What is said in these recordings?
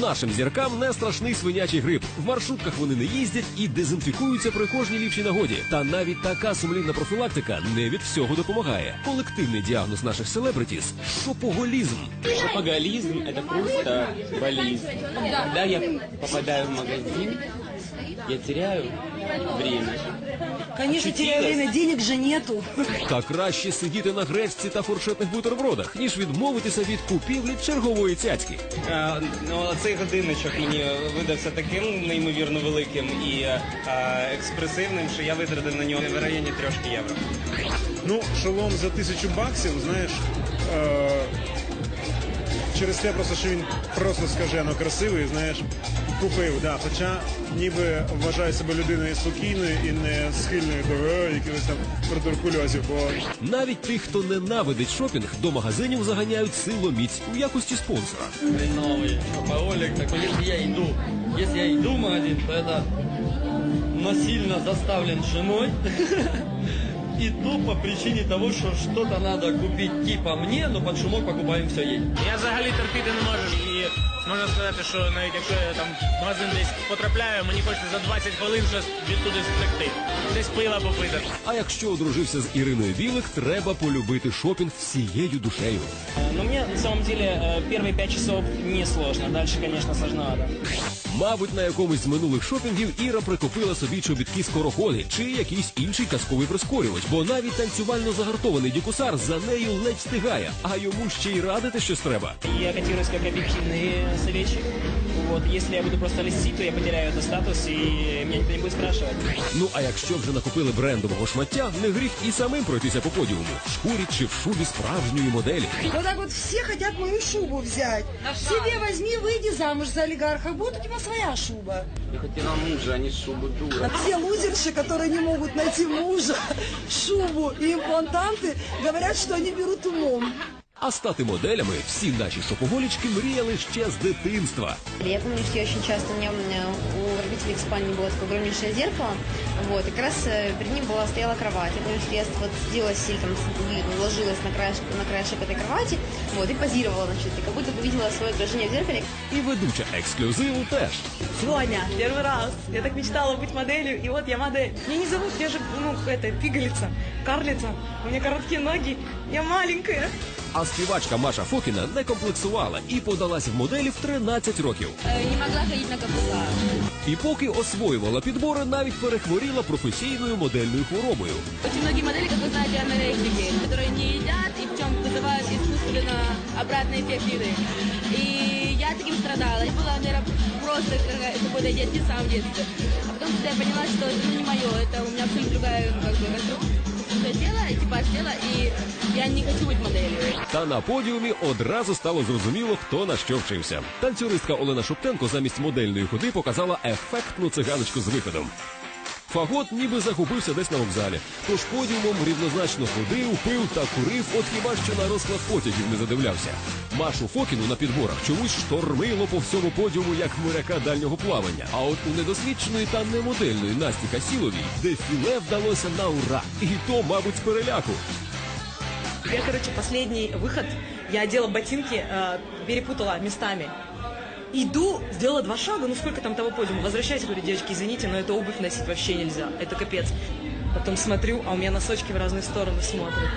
Нашим зіркам не страшний свинячий грип. В маршрутках вони не їздять і дезінфікуються при кожній ліпшій нагоді. Та навіть така сумлінна профілактика не від всього допомагає. Колективний діагноз наших селебритіс шопоголізм. Шопоголизм – это просто болезнь. Когда я попадаю в магазин, я теряю время. Конечно, теряю время, денег же нету. Та краще сидіти на гречці та фуршетних бутербродах, ніж відмовитися від купівлі чергової цяцьки. А, ну, цей годинничок мені видався таким неймовірно великим і е, експресивним, що я витратив на нього в районі трьошки євро. Ну, шолом за тисячу баксів, знаєш, е- через те просто, що він просто скажено красивий, знаєш, купив, да. Хоча ніби вважаю себе людиною спокійною і не схильною до е, якихось там протуркульозів, бо Навіть тих, хто ненавидить шопінг, до магазинів заганяють силоміць у якості спонсора. новый шопоголик, так если я иду, если я иду в магазин, то это насильно заставлен женой. И то по причине того, что что-то надо купить типа мне, но под шумок покупаем все ей. Я взагалі терпіти не можу і можна сказати, що навіть якщо я там в магазин десь потрапляю, мені хочеться за 20 хвилин щось відтуди спекти. Десь пила попити. А якщо одружився з Іриною Білик, треба полюбити шопінг всією душею. Ну, мне на самом деле э, первые пять часов не сложно, дальше, конечно, сложновато. Мабуть, на якомусь з минулих шопінгів Іра прикупила собі чобітки скороходи чи якийсь інший казковий прискорювач, бо навіть танцювально загартований дікусар за нею ледь встигає, а йому ще й радити щось треба. Я котируюсь как объективный советчик. Вот, если я буду просто льстить, то я потеряю этот статус, и меня никто не будет спрашивать. Ну а якщо вже накупили брендового шмаття, не гріх і самим пройтися по подіуму, в шкурі чи в шубі справжньої моделі. Вот так вот все хотят мою шубу взять. Себе возьми, выйди замуж за олигарха, будет у тебя своя шуба. Я хотела мужа, а не шубу дура. А все лузерши, которые не могут найти мужа, шубу и имплантанты, говорят, что они берут умом. А стати моделями всі наші шопоголічки мріяли ще з дитинства. Я помню, что я очень часто, у меня э, у родителей в спальне было такое огромнейшее зеркало, вот, и как раз э, перед ним была, стояла кровать. Я помню, что я вот садилась или там с- ложилась на краешек, на краешек этой кровати, вот, и позировала, значит, и как будто бы видела свое отражение в зеркале. І ведуча ексклюзиву теж. Сегодня, первый раз. Я так мечтала быть моделью, и вот я модель. Меня не зовут, я же, ну, это, пигалица, карлица. У меня короткие ноги, я маленькая. А співачка Маша Фокіна не комплексувала і подалась в моделі в 13 років. Не могла ходить на каблуках. І поки освоювала підбори, навіть перехворіла професійною модельною хворобою. Очень многие модели, как вы знаете, анорексики, которые не едят и причем вызывают искусственно обратный эффект еды. И я таким страдала. Я была, наверное, просто какая- какой-то диетисом в детстве. А потом, когда я поняла, что это ну, не мое, это у меня абсолютно другая ну, как бы, конструкция тела, типаж тела, і я не хочу бути моделлю. Та на подіумі одразу стало зрозуміло, хто на що вчився. Танцюристка Олена Шуптенко замість модельної ходи показала ефектну циганочку з виходом. Фагот ніби захопився десь на вокзалі, тож подіумом рівнозначно ходив, пив та курив, от хіба що на розклад потягів не задивлявся. Машу Фокіну на підборах чомусь штормило по всьому подіуму як моряка дальнього плавання. А от у недосвідченої та немодельної Насті Касіловій дефіле вдалося на ура. І то, мабуть, з переляку. Я, короче, последний выход, я одела ботинки, э, перепутала местами. Иду, сделала два шага, ну сколько там того подиума. Возвращаюсь, говорю, девочки, извините, но эту обувь носить вообще нельзя. Это капец. Потом смотрю, а у меня носочки в разные стороны смотрят.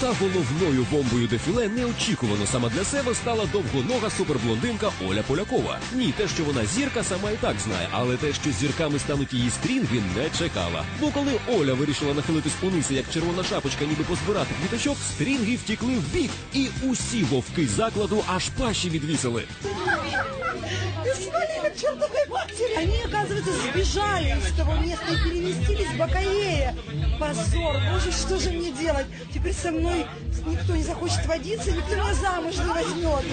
Та головною бомбою дефіле неочікувано саме для себе стала довгонога суперблондинка Оля Полякова. Ні, те, що вона зірка, сама і так знає, але те, що зірками стануть її стрінги, не чекала. Бо коли Оля вирішила нахилитись униз, як червона шапочка, ніби позбирати квіточок, стрінги втікли в бік, і усі вовки закладу аж пащі відвісили. Свалили к чертовой матери. Они, оказывается, сбежали из того места и переместились в Бакаея. Позор, боже, что же мне делать? Теперь со мной никто не захочет водиться, никто меня замуж не возьмет.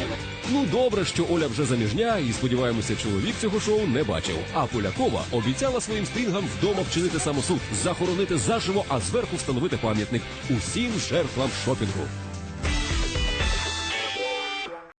Ну добре, що Оля вже заміжня, і сподіваємося, чоловік цього шоу не бачив. А Полякова обіцяла своїм стрінгам вдома вчинити самосуд, захоронити заживо, а зверху встановити пам'ятник усім жертвам шопінгу.